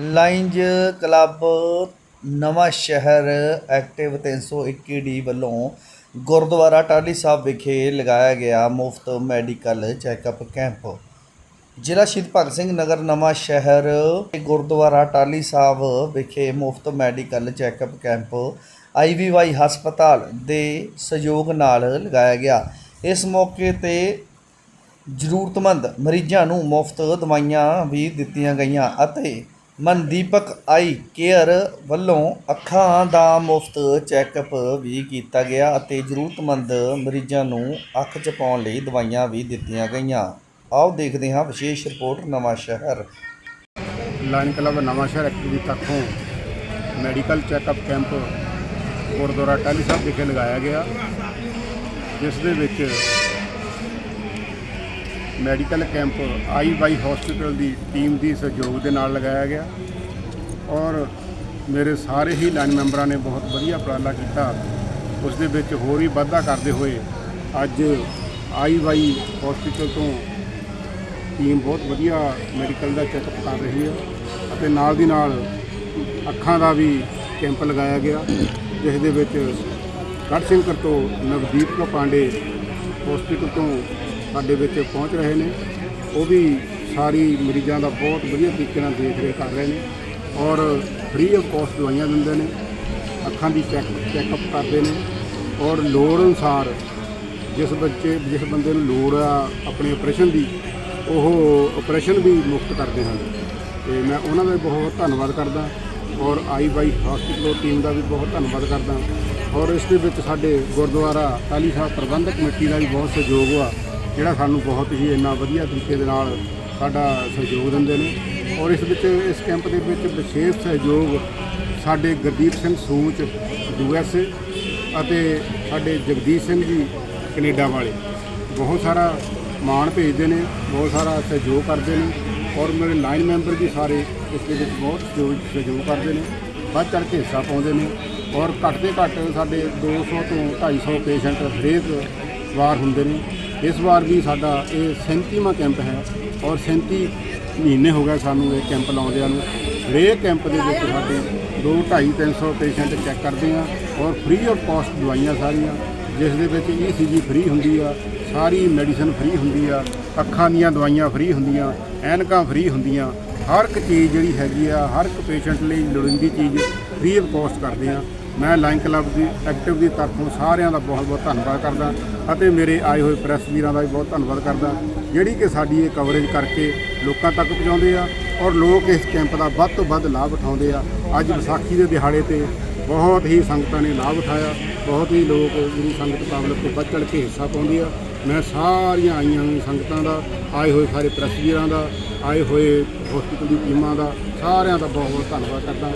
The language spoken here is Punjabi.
ਲਾਈਨਜ਼ ਕਲੱਬ ਨਵਾਂ ਸ਼ਹਿਰ ਐਕਟਿਵ 321 ਡੀ ਵੱਲੋਂ ਗੁਰਦੁਆਰਾ ਟਾਹਲੀ ਸਾਹਿਬ ਵਿਖੇ ਲਗਾਇਆ ਗਿਆ ਮੁਫਤ ਮੈਡੀਕਲ ਚੈੱਕਅਪ ਕੈਂਪ। ਜ਼ਿਲ੍ਹਾ ਸ਼ਹੀਦ ਭਗਤ ਸਿੰਘ ਨਗਰ ਨਵਾਂ ਸ਼ਹਿਰ ਗੁਰਦੁਆਰਾ ਟਾਹਲੀ ਸਾਹਿਬ ਵਿਖੇ ਮੁਫਤ ਮੈਡੀਕਲ ਚੈੱਕਅਪ ਕੈਂਪ ਆਈਵੀਵਾਈ ਹਸਪਤਾਲ ਦੇ ਸਹਿਯੋਗ ਨਾਲ ਲਗਾਇਆ ਗਿਆ। ਇਸ ਮੌਕੇ ਤੇ ਜ਼ਰੂਰਤਮੰਦ ਮਰੀਜ਼ਾਂ ਨੂੰ ਮੁਫਤ ਦਵਾਈਆਂ ਵੀ ਦਿੱਤੀਆਂ ਗਈਆਂ ਅਤੇ ਮਨਦੀਪਕ ਆਈ ਕੇਅਰ ਵੱਲੋਂ ਅੱਖਾਂ ਦਾ ਮੁਫਤ ਚੈੱਕਅਪ ਵੀ ਕੀਤਾ ਗਿਆ ਅਤੇ ਜ਼ਰੂਰਤਮੰਦ ਮਰੀਜ਼ਾਂ ਨੂੰ ਅੱਖ 'ਚ ਪਾਉਣ ਲਈ ਦਵਾਈਆਂ ਵੀ ਦਿੱਤੀਆਂ ਗਈਆਂ। ਆਓ ਦੇਖਦੇ ਹਾਂ ਵਿਸ਼ੇਸ਼ ਰਿਪੋਰਟ ਨਵਾਂ ਸ਼ਹਿਰ। ਲਾਇਨ ਕਲੱਬ ਨਵਾਂ ਸ਼ਹਿਰ ਐਕਟਿਵੀ ਤੱਕੋਂ medical checkup camp Gurdwara Tahli Sahib ਵਿਖੇ ਲਗਾਇਆ ਗਿਆ, ਜਿਸ ਦੇ ਵਿੱਚ ਮੈਡੀਕਲ ਕੈਂਪ ਆਈ ਬਾਈ ਹਸਪੀਟਲ ਦੀ ਟੀਮ ਦੀ ਸਹਿਯੋਗ ਦੇ ਨਾਲ ਲਗਾਇਆ ਗਿਆ ਔਰ ਮੇਰੇ ਸਾਰੇ ਹੀ ਲਾਈਨ ਮੈਂਬਰਾਂ ਨੇ ਬਹੁਤ ਵਧੀਆ ਉਪਰਾਲਾ ਕੀਤਾ। ਉਸ ਦੇ ਵਿੱਚ ਹੋਰ ਹੀ ਵਾਧਾ ਕਰਦੇ ਹੋਏ ਅੱਜ ਆਈ ਬਾਈ ਹਸਪੀਟਲ ਤੋਂ ਟੀਮ ਬਹੁਤ ਵਧੀਆ ਮੈਡੀਕਲ ਦਾ ਚੈੱਕਅਪ ਕਰ ਰਹੀ ਹੈ ਅਤੇ ਨਾਲ ਦੀ ਨਾਲ ਅੱਖਾਂ ਦਾ ਵੀ ਕੈਂਪ ਲਗਾਇਆ ਗਿਆ, ਜਿਸ ਦੇ ਵਿੱਚ ਗੜ੍ਹਸ਼ੰਕਰ ਤੋਂ ਨਵਦੀਪ ਕੋ ਪਾਂਡੇ ਹਸਪੀਟਲ ਤੋਂ ਸਾਡੇ ਵਿੱਚ ਪਹੁੰਚ ਰਹੇ ਨੇ। ਉਹ ਵੀ ਸਾਰੀ ਮਰੀਜ਼ਾਂ ਦਾ ਬਹੁਤ ਵਧੀਆ ਤਰੀਕੇ ਨਾਲ ਦੇਖ ਰੇਖ ਕਰ ਰਹੇ ਨੇ ਔਰ ਫ੍ਰੀ ਆਫ ਕੋਸਟ ਦਵਾਈਆਂ ਦਿੰਦੇ ਨੇ। ਅੱਖਾਂ ਦੀ ਚੈੱਕ ਚੈੱਕਅਪ ਕਰਦੇ ਨੇ ਔਰ ਲੋੜ ਅਨੁਸਾਰ ਜਿਸ ਬੱਚੇ, ਜਿਸ ਬੰਦੇ ਨੂੰ ਲੋੜ ਆ ਆਪਣੇ ਆਪਰੇਸ਼ਨ ਦੀ, ਉਹ ਆਪਰੇਸ਼ਨ ਵੀ ਮੁਫਤ ਕਰਦੇ ਹਨ। ਤੇ ਮੈਂ ਉਹਨਾਂ ਦਾ ਵੀ ਬਹੁਤ ਧੰਨਵਾਦ ਕਰਦਾ ਔਰ ਆਈ ਬਾਈ ਹਸਪੀਟਲ ਟੀਮ ਦਾ ਵੀ ਬਹੁਤ ਧੰਨਵਾਦ ਕਰਦਾ ਔਰ ਇਸ ਦੇ ਵਿੱਚ ਸਾਡੇ ਗੁਰਦੁਆਰਾ ਟਾਹਲੀ ਸਾਹਿਬ ਪ੍ਰਬੰਧਕ ਕਮੇਟੀ ਦਾ ਵੀ ਬਹੁਤ ਸਹਿਯੋਗ ਆ ਜਿਹੜਾ ਸਾਨੂੰ ਬਹੁਤ ਹੀ ਇੰਨਾ ਵਧੀਆ ਤਰੀਕੇ ਦੇ ਨਾਲ ਸਾਡਾ ਸਹਿਯੋਗ ਦਿੰਦੇ ਨੇ। ਔਰ ਇਸ ਵਿੱਚ, ਇਸ ਕੈਂਪ ਦੇ ਵਿੱਚ ਵਿਸ਼ੇਸ਼ ਸਹਿਯੋਗ ਸਾਡੇ Gurdeep Singh Sooch U S A ਅਤੇ ਸਾਡੇ ਜਗਦੀਸ਼ ਸਿੰਘ ਜੀ ਕੈਨੇਡਾ ਵਾਲੇ। ਬਹੁਤ ਸਾਰਾ ਮਾਣ ਭੇਜਦੇ ਨੇ, ਬਹੁਤ ਸਾਰਾ ਸਹਿਯੋਗ ਕਰਦੇ ਨੇ ਔਰ ਮੇਰੇ ਲਾਈਨ ਮੈਂਬਰ ਵੀ ਸਾਰੇ ਇਸ ਦੇ ਵਿੱਚ ਬਹੁਤ ਸਹਿਯੋਗ ਸਹਿਯੋਗ ਕਰਦੇ ਨੇ। ਵੱਧ ਚੜ੍ਹ ਕੇ ਹਿੱਸਾ ਪਾਉਂਦੇ ਨੇ ਔਰ ਘੱਟ ਦੇ ਘੱਟ ਸਾਡੇ 200 ਤੋਂ 250 ਪੇਸ਼ੈਂਟ ਹਰੇਕ ਵਾਰ ਹੁੰਦੇ ਨੇ। ਇਸ ਵਾਰ ਵੀ ਸਾਡਾ ਇਹ 37ਵਾਂ ਕੈਂਪ ਹੈ ਔਰ 37 ਮਹੀਨੇ ਹੋ ਗਏ ਸਾਨੂੰ ਇਹ ਕੈਂਪ ਲਾਉਂਦਿਆਂ ਨੂੰ। ਹਰੇਕ ਕੈਂਪ ਦੇ ਵਿੱਚ ਸਾਡੇ 2 250 300 ਪੇਸ਼ੈਂਟ ਚੈੱਕ ਕਰਦੇ ਆ ਔਰ ਫ੍ਰੀ ਆਫ ਕਾਸਟ ਦਵਾਈਆਂ ਸਾਰੀਆਂ, ਜਿਸ ਦੇ ਵਿੱਚ ਈਸੀਜੀ ਫ੍ਰੀ ਹੁੰਦੀ ਆ, ਸਾਰੀ ਮੈਡੀਸਨ ਫ੍ਰੀ ਹੁੰਦੀ ਆ, ਅੱਖਾਂ ਦੀਆਂ ਦਵਾਈਆਂ ਫ੍ਰੀ ਹੁੰਦੀਆਂ, ਐਨਕਾਂ ਫ੍ਰੀ ਹੁੰਦੀਆਂ, ਹਰ ਇੱਕ ਚੀਜ਼ ਜਿਹੜੀ ਹੈਗੀ ਆ, ਹਰ ਇੱਕ ਪੇਸ਼ੈਂਟ ਲਈ ਲੋੜੀਂਦੀ ਚੀਜ਼ ਫ੍ਰੀ ਆਫ ਕਾਸਟ ਕਰਦੇ ਆ। ਮੈਂ ਲਾਈਨ ਕਲੱਬ ਦੀ ਐਕਟਿਵ ਦੀ ਤਰਫੋਂ ਸਾਰਿਆਂ ਦਾ ਬਹੁਤ ਬਹੁਤ ਧੰਨਵਾਦ ਕਰਦਾ ਅਤੇ ਮੇਰੇ ਆਏ ਹੋਏ ਪ੍ਰੈਸ ਵੀਰਾਂ ਦਾ ਵੀ ਬਹੁਤ ਧੰਨਵਾਦ ਕਰਦਾ, ਜਿਹੜੀ ਕਿ ਸਾਡੀ ਇਹ ਕਵਰੇਜ ਕਰਕੇ ਲੋਕਾਂ ਤੱਕ ਪਹੁੰਚਾਉਂਦੇ ਆ ਔਰ ਲੋਕ ਇਸ ਕੈਂਪ ਦਾ ਵੱਧ ਤੋਂ ਵੱਧ ਲਾਭ ਉਠਾਉਂਦੇ ਆ। ਅੱਜ ਵਿਸਾਖੀ ਦੇ ਦਿਹਾੜੇ ਤੇ ਬਹੁਤ ਹੀ ਸੰਗਤਾਂ ਨੇ ਲਾਭ ਉਠਾਇਆ, ਬਹੁਤ ਹੀ ਲੋਕ ਗੁਰੂ ਸੰਗਤ ਕਾਬਲ ਤੋਂ ਵੱਧ ਚੜ੍ਹ ਕੇ ਹਿੱਸਾ ਪਾਉਂਦੇ ਆ। ਮੈਂ ਸਾਰੀਆਂ ਆਈਆਂ ਹੋਈਆਂ ਸੰਗਤਾਂ ਦਾ, ਆਏ ਹੋਏ ਸਾਰੇ ਪ੍ਰੈਸ ਵੀਰਾਂ ਦਾ, ਆਏ ਹੋਏ ਹਸਪੀਟਲ ਦੀ ਟੀਮਾਂ ਦਾ, ਸਾਰਿਆਂ ਦਾ ਬਹੁਤ ਬਹੁਤ ਧੰਨਵਾਦ ਕਰਦਾ।